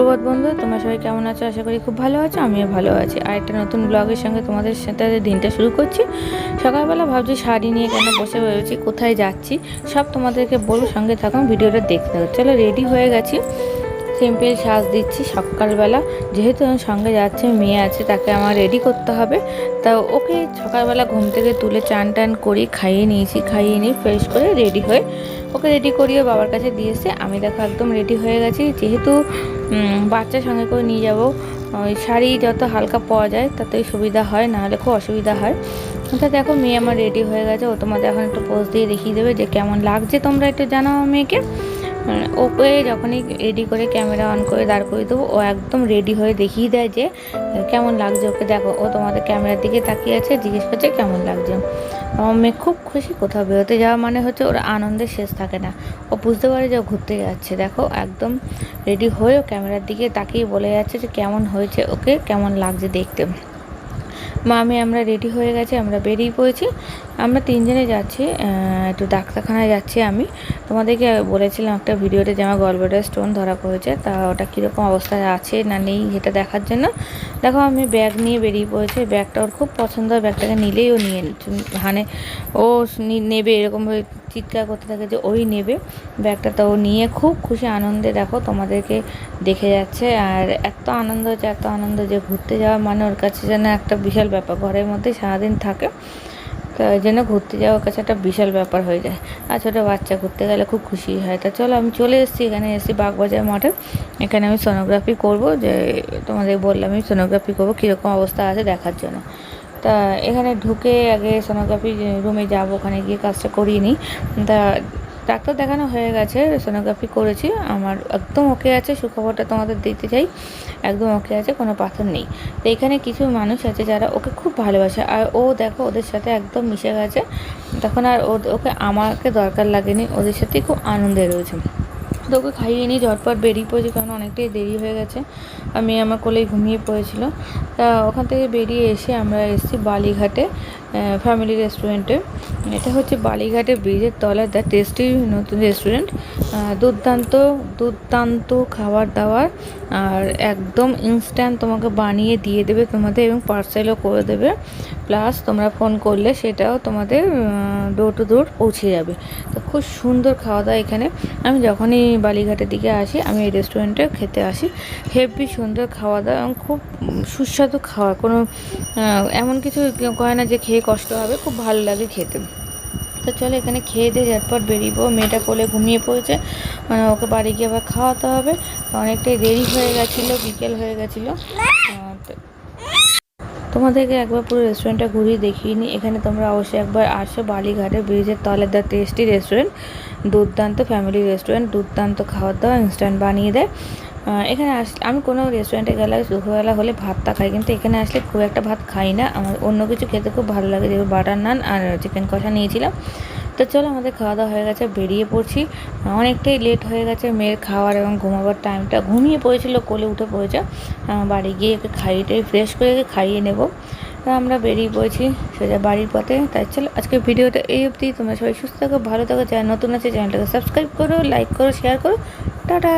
সুপ্রভাত বন্ধু, তোমরা সবাই কেমন আছো? আশা করি খুব ভালো আছো, আমিও ভালো আছি। আর একটা নতুন ব্লগের সঙ্গে তোমাদের সাথে দিনটা শুরু করছি। সকালবেলা ভাবছি শাড়ি নিয়ে কেন বসে রয়েছি, কোথায় যাচ্ছি, সব তোমাদেরকে বলব, সঙ্গে থাকুন ভিডিওটা দেখতে চলো রেডি হয়ে গেছি। সিম্পল সাজ দিচ্ছি সকালবেলা যেহেতু আমার সঙ্গে যাচ্ছে, মেয়ে আছে, তাকে আমার রেডি করতে হবে। তা ওকে সকালবেলা ঘুম থেকে তুলে চান টান করি খাইয়ে নিয়েছি, খাইয়ে নিয়ে ফ্রেশ করে রেডি হয়ে ওকে রেডি করিয়ে বাবার কাছে দিয়েছে আমি দেখো একদম রেডি হয়ে গেছি। যেহেতু বাচ্চার সঙ্গে করে নিয়ে যাব, ওই শাড়ি যত হালকা পাওয়া যায় তাতেই সুবিধা হয় নাহলে খুব অসুবিধা হয়। তা দেখো, মেয়ে আমার রেডি হয়ে গেছে। ও তোমাদের এখন একটু পোজ দিয়ে দেখিয়ে দেবে যে কেমন লাগছে। তোমরা একটু জানাও মেয়েকে। ওকে যখনই রেডি করে ক্যামেরা অন করে দাঁড় করে দেবো, ও একদম রেডি হয়ে দেখিয়ে দেয় যে, কেমন লাগছে ওকে। দেখো, ও তোমাদের ক্যামেরার দিকে তাকিয়ে আছে, জিজ্ঞেস করছে কেমন লাগছে। আমার মেয়ে খুব খুশি কোথাও বেরোতে যাওয়া মানে হচ্ছে ওর আনন্দের শেষ থাকে না। ও বুঝতে পারে যে ও ঘুরতে যাচ্ছে। দেখো, একদম রেডি হয়ে ও ক্যামেরার দিকে তাকিয়ে বলে যাচ্ছে যে, কেমন হয়েছে ওকে, কেমন লাগছে দেখতে। মা আমি আমরা রেডি হয়ে গেছি, আমরা বেরিয়ে পড়েছি। আমরা তিনজনে যাচ্ছি একটু ডাক্তারখানায় যাচ্ছি আমি। তোমাদেরকে বলেছিলাম একটা ভিডিওতে যে আমার গলব্লাডার স্টোন ধরা পড়েছে, তা ওটা কীরকম অবস্থায় আছে না নেই সেটা দেখার জন্য। দেখো, আমি ব্যাগ নিয়ে বেরিয়ে পড়েছি ব্যাগটা ওর খুব পছন্দ হয় ব্যাগটাকে নিলেই ও নিয়ে মানে ও নেবে এরকমভাবে চিৎকার করতে থাকে যে ওই নেবে। ব্যাগটা তো ও নিয়ে খুব খুশি, আনন্দে দেখো, তোমাদেরকে দেখে যাচ্ছে। আর এত আনন্দ হচ্ছে, এত আনন্দ যে ঘুরতে যাওয়া মানে ওর কাছে যেন একটা বিশাল ব্যাপার, ঘরের মধ্যে সারাদিন থাকে। তো ওই জন্য ঘুরতে যাওয়ার কাছে একটা বিশাল ব্যাপার হয়ে যায়। আর ছোটো বাচ্চা ঘুরতে গেলে খুব খুশি হয়। তা চলো আমি চলে এসেছি, এখানে এসেছি বাগবাজার মাঠে। এখানে আমি সোনোগ্রাফি করব, যে তোমাদের বললাম আমি সোনোগ্রাফি করব, কীরকম অবস্থা আছে দেখার জন্য। তা এখানে ঢুকে আগে সোনোগ্রাফি রুমে যাব, ওখানে গিয়ে কাজটা করিয়ে নিই। তা ডাক্তার দেখানো হয়ে গেছে, সোনোগ্রাফি করেছি, আমার একদম ওকে আছে, সুখবরটা তোমাদের দিতে চাই, একদম ওকে আছে, কোনো পাথর নেই। তো এখানে কিছু মানুষ আছে যারা ওকে খুব ভালোবাসে, আর ও দেখো ওদের সাথে একদম মিশে গেছে, তখন আর ওকে আমাকে দরকার লাগেনি, ওদের সাথে খুব আনন্দে রয়েছে। তো ওকে খাইয়ে নিয়ে ঝটপট বেরিয়ে পড়েছি, কারণ অনেকটাই দেরি হয়ে গেছে, আর মেয়ে আমার কোলেই ঘুমিয়ে পড়েছিল। তা ওখান থেকে বেরিয়ে এসে আমরা এসেছি বালিঘাটে ফ্যামিলি রেস্টুরেন্টে এটা হচ্ছে বালিঘাটে ব্রিজের তলায় দ্য টেস্টি নতুন রেস্টুরেন্ট দুর্দান্ত দুর্দান্ত খাবার দাবার আর একদম ইনস্ট্যান্ট তোমাকে বানিয়ে দিয়ে দেবে তোমাদের এবং পার্সেলও করে দেবে। প্লাস তোমরা ফোন করলে সেটাও তোমাদের ডোর টু ডোর পৌঁছে যাবে। তো খুব সুন্দর খাওয়া দাওয়া এখানে। আমি যখনই বালিঘাটের দিকে আসি, আমি এই রেস্টুরেন্টে খেতে আসি। হেভি সুন্দর খাওয়া দাওয়া এবং খুব সুস্বাদু খাওয়া। কোনো এমন কিছু কয় না যে খেয়ে কষ্ট হবে, খুব ভালো লাগে খেতে। তো চলো এখানে খেয়ে দিয়ে ঝটপট বেরিয়েবো। মেয়েটা কোলে ঘুমিয়ে পড়েছে। মানে ওকে বাড়ি গিয়ে আবার খাওয়াতে হবে। অনেকটাই দেরি হয়ে গেছিল, বিকেল হয়ে গেছিল। তোমাদেরকে একবার পুরো রেস্টুরেন্টটা ঘুরিয়ে দেখিয়ে নিই। এখানে তোমরা অবশ্যই একবার আসো বালিঘাটে ব্রিজের তলে দ্য টেস্টি রেস্টুরেন্ট দুর্দান্ত ফ্যামিলি রেস্টুরেন্ট দুর্দান্ত খাবার দাওয়া ইনস্ট্যান্ট বানিয়ে দেয়। এখানে আস, আমি কোনো রেস্টুরেন্টে গেলে, দুপুরবেলা হলে ভাতটা খাই, কিন্তু এখানে আসলে খুব একটা ভাত খাই না। আমার অন্য কিছু খেতে খুব ভালো লাগে, যেমন বাটার নান আর চিকেন কষা নিয়েছিলাম। তো চলো, আমাদের খাওয়া দাওয়া হয়ে গেছে, বেরিয়ে পড়ছি। অনেকটাই লেট হয়ে গেছে, মেয়ের খাওয়ার এবং ঘুমাবার টাইমটা ঘুমিয়ে পড়েছিল, কোলে উঠে পড়েছে। বাড়ি গিয়ে একে খাইয়ে ফ্রেশ করে খাইয়ে নেব। তো আমরা বেরিয়ে পড়েছি সোজা বাড়ির পথে। তাই চলো আজকে ভিডিওটা এই অবধি। তোমরা সবাই সুস্থ থাকো, ভালো থাকো। চ্যানেল নতুন আছে, চ্যানেলটাকে সাবস্ক্রাইব করো লাইক করো শেয়ার করো। টাটা!